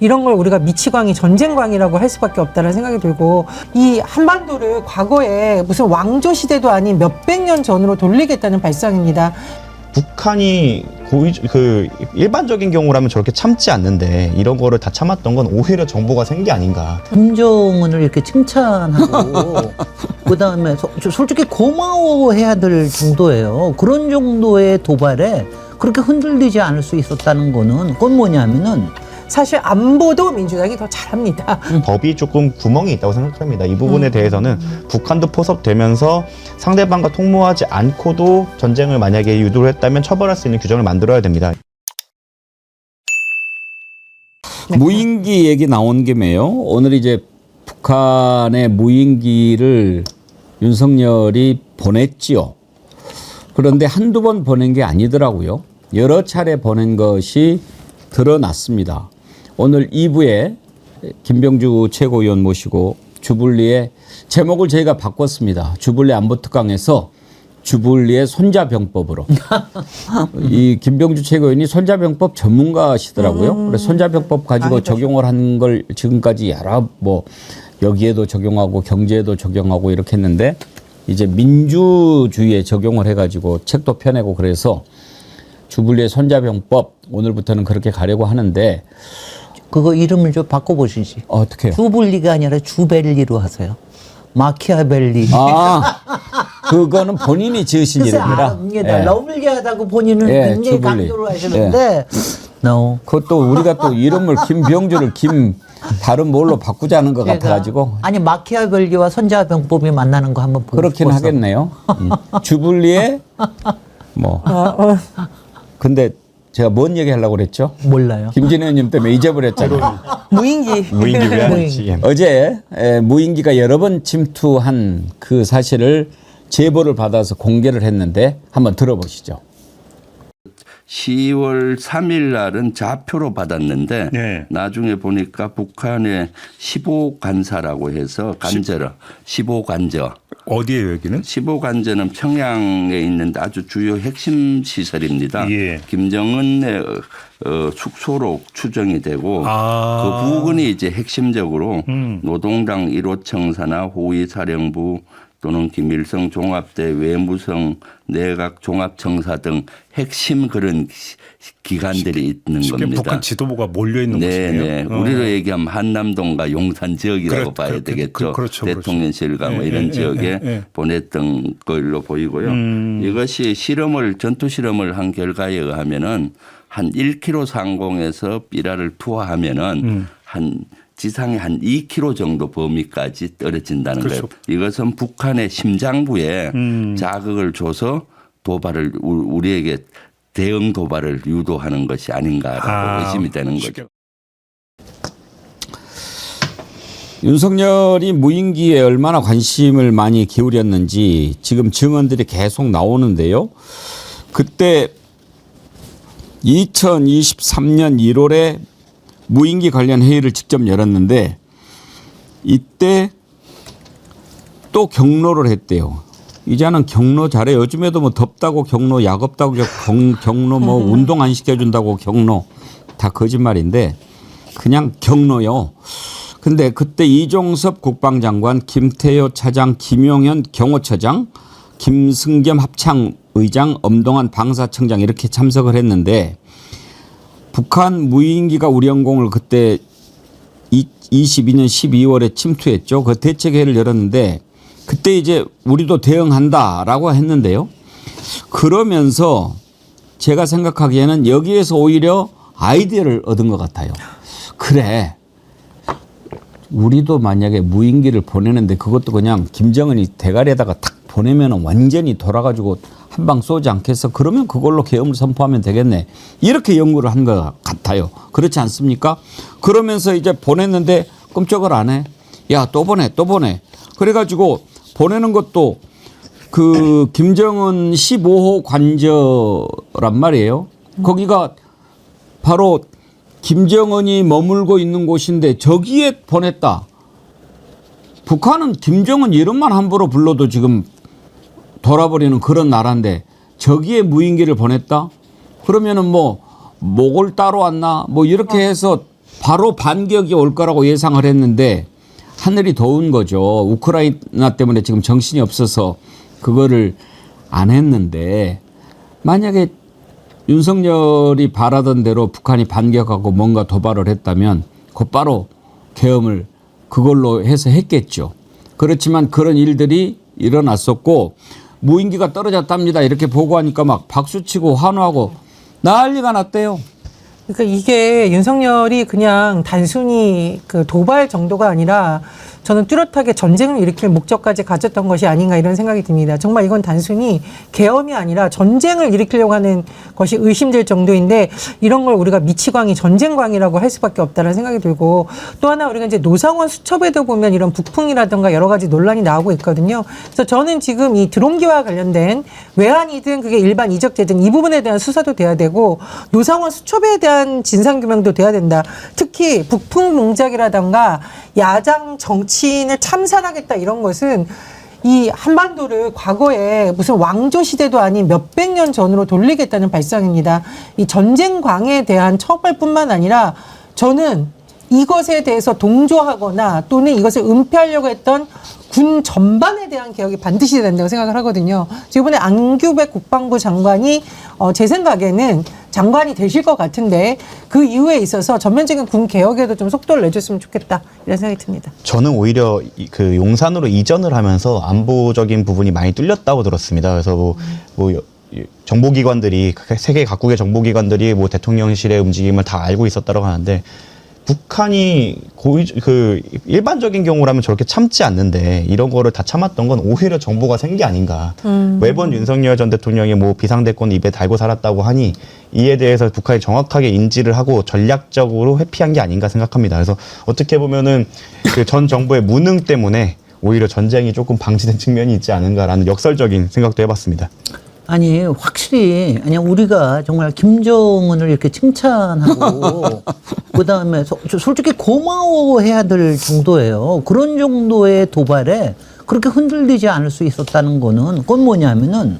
이런 걸 우리가 미치광이 전쟁광이라고 할 수밖에 없다는 생각이 들고 이 한반도를 과거에 무슨 왕조 시대도 아닌 몇백 년 전으로 돌리겠다는 발상입니다. 북한이 고의 그 일반적인 경우라면 저렇게 참지 않는데 이런 거를 다 참았던 건 오히려 정보가 센게 아닌가. 김정은을 이렇게 칭찬하고 그다음에 소- 저 솔직히 고마워해야 될 정도예요. 그런 정도의 도발에 그렇게 흔들리지 않을 수 있었다는 거는 그건 뭐냐면은 사실 안보도 민주당이 더 잘합니다. 법이 조금 구멍이 있다고 생각합니다. 이 부분에 대해서는 북한도 포섭되면서 상대방과 통모하지 않고도 전쟁을 만약에 유도를 했다면 처벌할 수 있는 규정을 만들어야 됩니다. 무인기 얘기 나온 김에요. 오늘 이제 북한의 무인기를 윤석열이 보냈지요. 그런데 한두 번 보낸 게 아니더라고요. 여러 차례 보낸 것이 드러났습니다. 오늘 2부에 김병주 최고위원 모시고 주불리의 제목을 저희가 바꿨습니다. 주불리 안보특강에서 주불리의 손자병법으로. 이 김병주 최고위원이 손자병법 전문가시더라고요. 그래서 손자병법 가지고 적용을 한 걸 지금까지 여러 뭐 여기에도 적용하고 경제에도 적용하고 이렇게 했는데 이제 민주주의에 적용을 해가지고 책도 펴내고 그래서 주불리의 손자병법 오늘부터는 그렇게 가려고 하는데 그거 이름을 좀 바꿔보시지. 어떻게? 주블리가 아니라 주벨리로 하세요. 마키아벨리. 아 그거는 본인이 지으신 글쎄, 이름이라. 아, 예. 러블리하다고 본인은 예, 굉장히 주블리. 강조를 하시는데 no. 그것도 우리가 또 이름을 김병주를 김 다른 뭘로 바꾸자는 것 제가- 같아가지고 아니 마키아벨리와 손자병법이 만나는 거 한번 보고 그렇긴 싶어서. 하겠네요. 음. 주불리에 뭐. 근데 제가 뭔 얘기 하려고 그랬죠? 몰라요. 김진애 의원님 때문에 잊어버렸잖아요. 무인기. 무인기 왜 무인기. 하는지. 어제 에, 무인기가 여러 번 침투한 그 사실을 제보를 받아서 공개를 했는데 한번 들어보시죠. 10월 3일 날은 좌표로 받았는데 네. 나중에 보니까 북한의 15관사라고 해서 간저러 15관저 어디에요 여기는? 15관저는 평양에 있는 아주 주요 핵심 시설입니다. 예. 김정은의 어, 숙소로 추정이 되고 아. 그 부근이 이제 핵심적으로 음. 노동당 1호 청사나 호위사령부 또는 김일성 종합대 외무성 내각 종합청사 등 핵심 그런 시- 기관들이 있는 쉽게 겁니다. 북한 지도부가 몰려 있는 네, 곳이네요. 네. 어. 우리로 얘기하면 한남동과 용산 지역이라고 그렇- 봐야 그- 그- 되겠죠. 그- 그렇죠, 그렇죠. 대통령실과 뭐 예, 이런 예, 지역에 예, 예. 보냈던 걸로 보이고요. 음. 이것이 실험을 전투 실험을 한 결과에 의하면은 한 1km 상공에서 삐라를 투하하면은 음. 한 지상에 한 2km 정도 범위까지 떨어진다는 그렇죠. 거예요. 이것은 북한의 심장부에 음. 자극을 줘서 도발을 우- 우리에게 대응 도발을 유도하는 것이 아닌가라고 아, 의심이 되는 거죠. 윤석열이 무인기에 얼마나 관심을 많이 기울였는지 지금 증언들이 계속 나오는데요. 그때 2023년 1월에 무인기 관련 회의를 직접 열었는데 이때 또 경로를 했대요. 이제는 경로 잘해. 요즘에도 뭐 덥다고 경로, 약 없다고 경, 경로, 뭐 운동 안 시켜준다고 경로 다 거짓말인데 그냥 경로요. 근데 그때 이종섭 국방장관, 김태효 차장, 김용현 경호처장, 김승겸 합창의장, 엄동환 방사청장 이렇게 참석을 했는데 북한 무인기가 우리 영공을 그때 22년 12월에 침투했죠. 그 대책회의를 열었는데 그때 이제 우리도 대응한다라고 했는데요. 그러면서 제가 생각하기에는 여기에서 오히려 아이디어를 얻은 것 같아요. 그래. 우리도 만약에 무인기를 보내는데 그것도 그냥 김정은이 대가리에다가 탁 보내면 완전히 돌아가지고 한 방 쏘지 않겠어? 그러면 그걸로 계엄을 선포하면 되겠네. 이렇게 연구를 한 것 같아요. 그렇지 않습니까? 그러면서 이제 보냈는데 끔찍을 안 해. 야, 또 보내, 또 보내. 그래가지고 보내는 것도 그 김정은 15호 관저란 말이에요. 거기가 바로 김정은이 머물고 있는 곳인데 저기에 보냈다. 북한은 김정은 이름만 함부로 불러도 지금 돌아버리는 그런 나라인데 저기에 무인기를 보냈다? 그러면은 뭐 목을 따로 왔나? 뭐 이렇게 해서 바로 반격이 올 거라고 예상을 했는데 하늘이 더운 거죠. 우크라이나 때문에 지금 정신이 없어서 그거를 안 했는데 만약에 윤석열이 바라던 대로 북한이 반격하고 뭔가 도발을 했다면 곧바로 계엄을 그걸로 해서 했겠죠. 그렇지만 그런 일들이 일어났었고 무인기가 떨어졌답니다. 이렇게 보고하니까 막 박수치고 환호하고 난리가 났대요. 그러니까 이게 윤석열이 그냥 단순히 그 도발 정도가 아니라 저는 뚜렷하게 전쟁을 일으킬 목적까지 가졌던 것이 아닌가 이런 생각이 듭니다. 정말 이건 단순히 계엄이 아니라 전쟁을 일으키려고 하는 것이 의심될 정도인데 이런 걸 우리가 미치광이 전쟁광이라고 할 수밖에 없다는 생각이 들고 또 하나 우리가 이제 노상원 수첩에도 보면 이런 북풍이라든가 여러 가지 논란이 나오고 있거든요. 그래서 저는 지금 이 드론기와 관련된 외환이든 그게 일반 이적재든 이 부분에 대한 수사도 돼야 되고 노상원 수첩에 대한 진상규명도 돼야 된다. 특히 북풍 농작이라든가 야당 정치인을 참살하겠다 이런 것은 이 한반도를 과거에 무슨 왕조 시대도 아닌 몇백 년 전으로 돌리겠다는 발상입니다. 이 전쟁광에 대한 처벌뿐만 아니라 저는 이것에 대해서 동조하거나 또는 이것을 은폐하려고 했던 군 전반에 대한 개혁이 반드시 된다고 생각을 하거든요. 이번에 안규백 국방부 장관이 어, 제 생각에는 장관이 되실 것 같은데 그 이후에 있어서 전면적인 군 개혁에도 좀 속도를 내줬으면 좋겠다 이런 생각이 듭니다. 저는 오히려 이- 그 용산으로 이전을 하면서 안보적인 부분이 많이 뚫렸다고 들었습니다. 그래서 뭐, 뭐 정보기관들이 각- 세계 각국의 정보기관들이 뭐 대통령실의 움직임을 다 알고 있었다고 하는데 북한이 고의 그 일반적인 경우라면 저렇게 참지 않는데 이런 거를 다 참았던 건 오히려 정보가 센 게 아닌가. 매번 윤석열 전 대통령이 뭐 비상대권 입에 달고 살았다고 하니 이에 대해서 북한이 정확하게 인지를 하고 전략적으로 회피한 게 아닌가 생각합니다. 그래서 어떻게 보면은 그 전 정부의 무능 때문에 오히려 전쟁이 조금 방지된 측면이 있지 않은가라는 역설적인 생각도 해봤습니다. 아니 확실히 아니 우리가 정말 김정은을 이렇게 칭찬하고 그다음에 소- 저 솔직히 고마워해야 될 정도예요. 그런 정도의 도발에 그렇게 흔들리지 않을 수 있었다는 거는 그건 뭐냐면은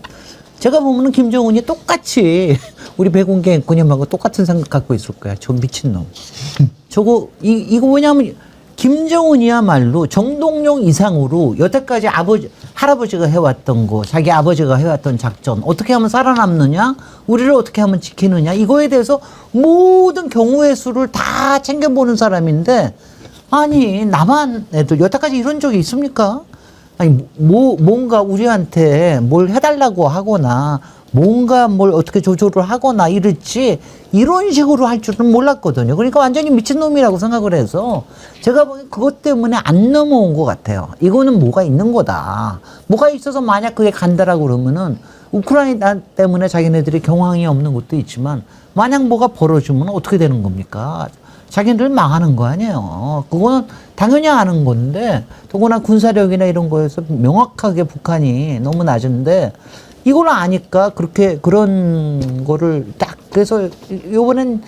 제가 보면은 김정은이 똑같이 우리 백운계 앵커님하고 똑같은 생각 갖고 있을 거야. 저 미친놈. 저거 이 이거 뭐냐면 김정은이야말로 정동영 이상으로 여태까지 아버지 할아버지가 해왔던 거 자기 아버지가 해왔던 작전 어떻게 하면 살아남느냐 우리를 어떻게 하면 지키느냐 이거에 대해서 모든 경우의 수를 다 챙겨보는 사람인데 아니 나만 애들 여태까지 이런 적이 있습니까? 아니 뭐 뭔가 우리한테 뭘 해달라고 하거나 뭔가 뭘 어떻게 조절을 하거나 이랬지 이런 식으로 할 줄은 몰랐거든요. 그러니까 완전히 미친놈이라고 생각을 해서 제가 보기엔 그것 때문에 안 넘어온 것 같아요. 이거는 뭐가 있는 거다. 뭐가 있어서 만약 그게 간다라고 그러면은 우크라이나 때문에 자기네들이 경황이 없는 것도 있지만 만약 뭐가 벌어지면 어떻게 되는 겁니까? 자기네들 망하는 거 아니에요. 그거는 당연히 아는 건데 더구나 군사력이나 이런 거에서 명확하게 북한이 너무 낮은데 이걸 아니까 그렇게 그런 거를 딱 그래서 요번엔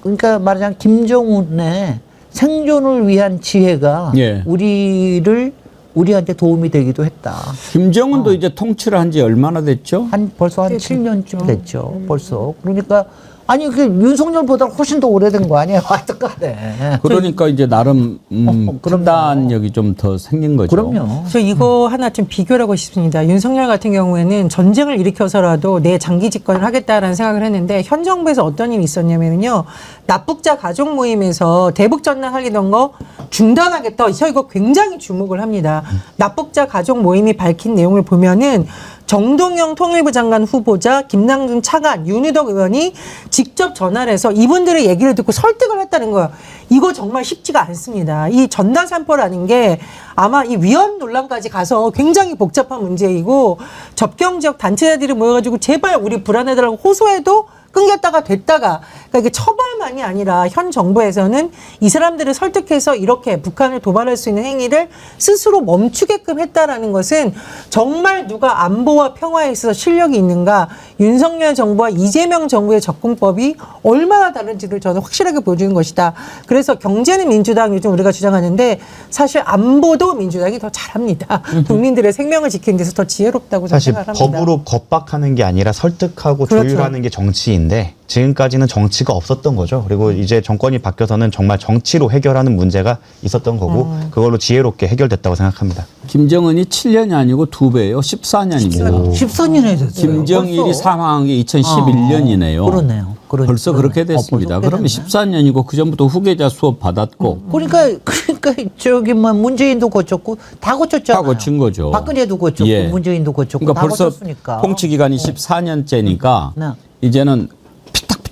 그러니까 말하자면 김정은의 생존을 위한 지혜가 예. 우리를 우리한테 도움이 되기도 했다. 김정은도 이제 통치를 한 지 얼마나 됐죠? 한 벌써 한 7년쯤 됐죠. 벌써. 그러니까 아니 그 윤석열보다 훨씬 더 오래된 거 아니에요? 하여튼간에. 그러니까 이제 나름 음, 어, 그럼요. 판단력이 좀 더 생긴 거죠. 그럼요. 저 이거 하나 좀 비교를 하고 싶습니다. 윤석열 같은 경우에는 전쟁을 일으켜서라도 내 장기 집권을 하겠다라는 생각을 했는데 현 정부에서 어떤 일이 있었냐면요. 납북자 가족 모임에서 대북 전단 하려던 거 중단하겠다. 저 이거 굉장히 주목을 합니다. 납북자 가족 모임이 밝힌 내용을 보면은 정동영 통일부 장관 후보자 김남준 차관 윤희덕 의원이 직접 전화를 해서 이분들의 얘기를 듣고 설득을 했다는 거예요. 이거 정말 쉽지가 않습니다. 이 전단 산포라는 게 아마 이 위헌 논란까지 가서 굉장히 복잡한 문제이고 접경 지역 단체들이 모여가지고 제발 우리 불안해달라고 호소해도 끊겼다가 됐다가 그러니까 이게 처벌만이 아니라 현 정부에서는 이 사람들을 설득해서 이렇게 북한을 도발할 수 있는 행위를 스스로 멈추게끔 했다라는 것은 정말 누가 안보와 평화에 있어서 실력이 있는가 윤석열 정부와 이재명 정부의 접근법이 얼마나 다른지를 저는 확실하게 보여주는 것이다. 그래서 경제는 민주당 요즘 우리가 주장하는데 사실 안보도 민주당이 더 잘합니다. 국민들의 생명을 지키는 데서 더 지혜롭다고 저는 사실 생각합니다. 법으로 겁박하는 게 아니라 설득하고 그렇죠. 조율하는 게 정치인데 지금까지는 정치가 없었던 거죠. 그리고 이제 정권이 바뀌어서는 정말 정치로 해결하는 문제가 있었던 거고 그걸로 지혜롭게 해결됐다고 생각합니다. 김정은이 7년이 아니고 두 배예요. 14년입니다. 14년이 됐어요. 김정일이 벌써. 사망한 게 2011년이네요. 아, 그러네요. 그러, 벌써 그렇게 됐습니다. 어, 벌써 그러면 됐네. 14년이고 그 전부터 후계자 수업 받았고 그러니까 그러니까 저기 뭐 문재인도 고쳤고 다 고쳤잖아요. 다 고친 거죠. 박근혜도 고쳤고 예. 문재인도 고쳤고 그러니까 다 벌써 고쳤으니까. 통치 기간이 14년째니까 네. 이제는 피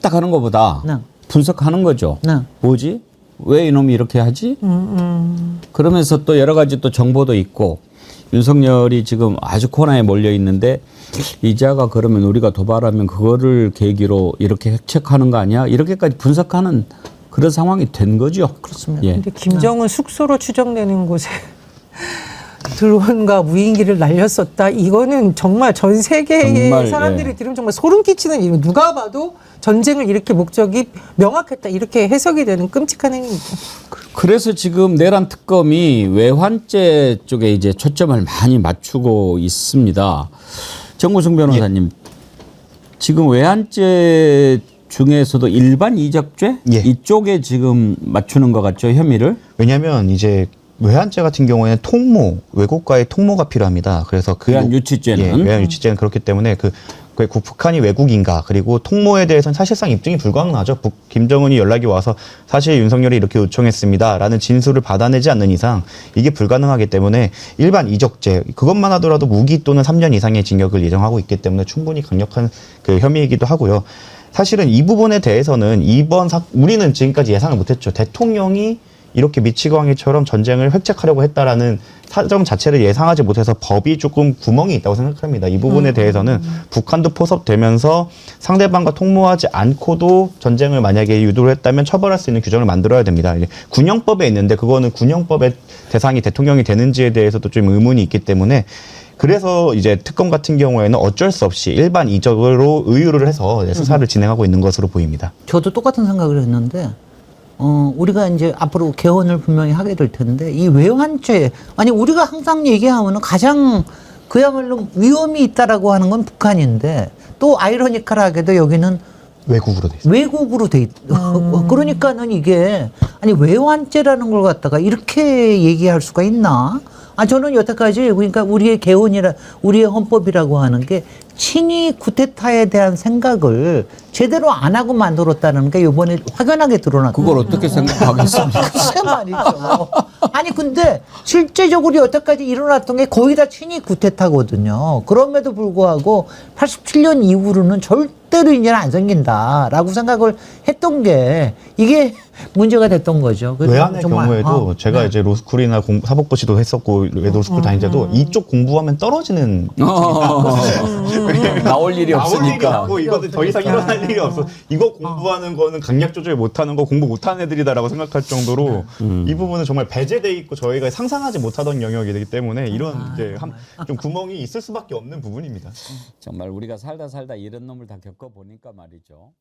딱피딱 하는 것보다 네. 분석하는 거죠. 네. 뭐지? 왜 이놈이 이렇게 하지? 그러면서 또 여러 가지 또 정보도 있고 윤석열이 지금 아주 코너에 몰려 있는데 이자가 그러면 우리가 도발하면 그거를 계기로 이렇게 획책하는 거 아니야? 이렇게까지 분석하는 그런 상황이 된 거죠. 그렇습니다. 예. 근데 김정은 숙소로 추정되는 곳에 드론과 무인기를 날렸었다. 이거는 정말 전 세계의 정말, 사람들이 예. 들으면 정말 소름 끼치는 일이 누가 봐도 전쟁을 이렇게 목적이 명확했다. 이렇게 해석이 되는 끔찍한 행위입니다. 그래서 지금 내란 특검이 외환죄 쪽에 이제 초점을 많이 맞추고 있습니다. 정구승 변호사님, 지금 외환죄 중에서도 일반 이적죄 예. 이쪽에 지금 맞추는 것 같죠 혐의를? 왜냐하면 이제 외환죄 같은 경우에는 통모 외국과의 통모가 필요합니다. 그래서 그 외환 유치죄는? 예, 외환 유치죄는 그렇기 때문에 그, 그 북한이 외국인가 그리고 통모에 대해서는 사실상 입증이 불가능하죠. 북, 김정은이 연락이 와서 사실 윤석열이 이렇게 요청했습니다라는 진술을 받아내지 않는 이상 이게 불가능하기 때문에 일반 이적죄 그것만 하더라도 무기 또는 3년 이상의 징역을 예정하고 있기 때문에 충분히 강력한 그 혐의이기도 하고요. 사실은 이 부분에 대해서는 이번 사, 우리는 지금까지 예상을 못했죠. 대통령이 이렇게 미치광이처럼 전쟁을 획책하려고 했다라는 사정 자체를 예상하지 못해서 법이 조금 구멍이 있다고 생각합니다. 이 부분에 대해서는 북한도 포섭되면서 상대방과 통모하지 않고도 전쟁을 만약에 유도를 했다면 처벌할 수 있는 규정을 만들어야 됩니다. 이제 군형법에 있는데 그거는 군형법의 대상이 대통령이 되는지에 대해서도 좀 의문이 있기 때문에 그래서 이제 특검 같은 경우에는 어쩔 수 없이 일반 이적으로 의유를 해서 수사를 진행하고 있는 것으로 보입니다. 저도 똑같은 생각을 했는데 어 우리가 이제 앞으로 개헌을 분명히 하게 될 텐데 이 외환죄 아니 우리가 항상 얘기하면은 가장 그야말로 위험이 있다라고 하는 건 북한인데 또 아이러니컬하게도 여기는 외국으로 돼 있습니다. 외국으로 돼 있. 그러니까는 이게 아니 외환죄라는 걸 갖다가 이렇게 얘기할 수가 있나? 아 저는 여태까지 그러니까 우리의 개헌이라 우리의 헌법이라고 하는 게 친위 구테타에 대한 생각을 제대로 안 하고 만들었다는 게 이번에 확연하게 드러났다. 그걸 어떻게 생각하겠습니까? 글쎄 말이죠. 아니 근데 실제적으로 여태까지 일어났던 게 거의 다 친위 구테타거든요. 그럼에도 불구하고 87년 이후로는 절대로 이제는 안 생긴다라고 생각을 했던 게 이게 문제가 됐던 거죠. 외환의 정말, 경우에도 어, 제가 네. 이제 로스쿨이나 공, 사법고시도 했었고 로스쿨 다닐 때도 이쪽 공부하면 떨어지는 나올 일이 나올 일이 없으니까. 없고 이거는 더 이상 일어날 일이 없어. 이거 공부하는 거는 강약 조절 못하는 거 공부 못하는 애들이다라고 생각할 정도로 이 부분은 정말 배제돼 있고 저희가 상상하지 못하던 영역이기 때문에 이런 이제 한, 좀 구멍이 있을 수밖에 없는 부분입니다. 정말 우리가 살다 살다 이런 놈을 다 겪어 보니까 말이죠.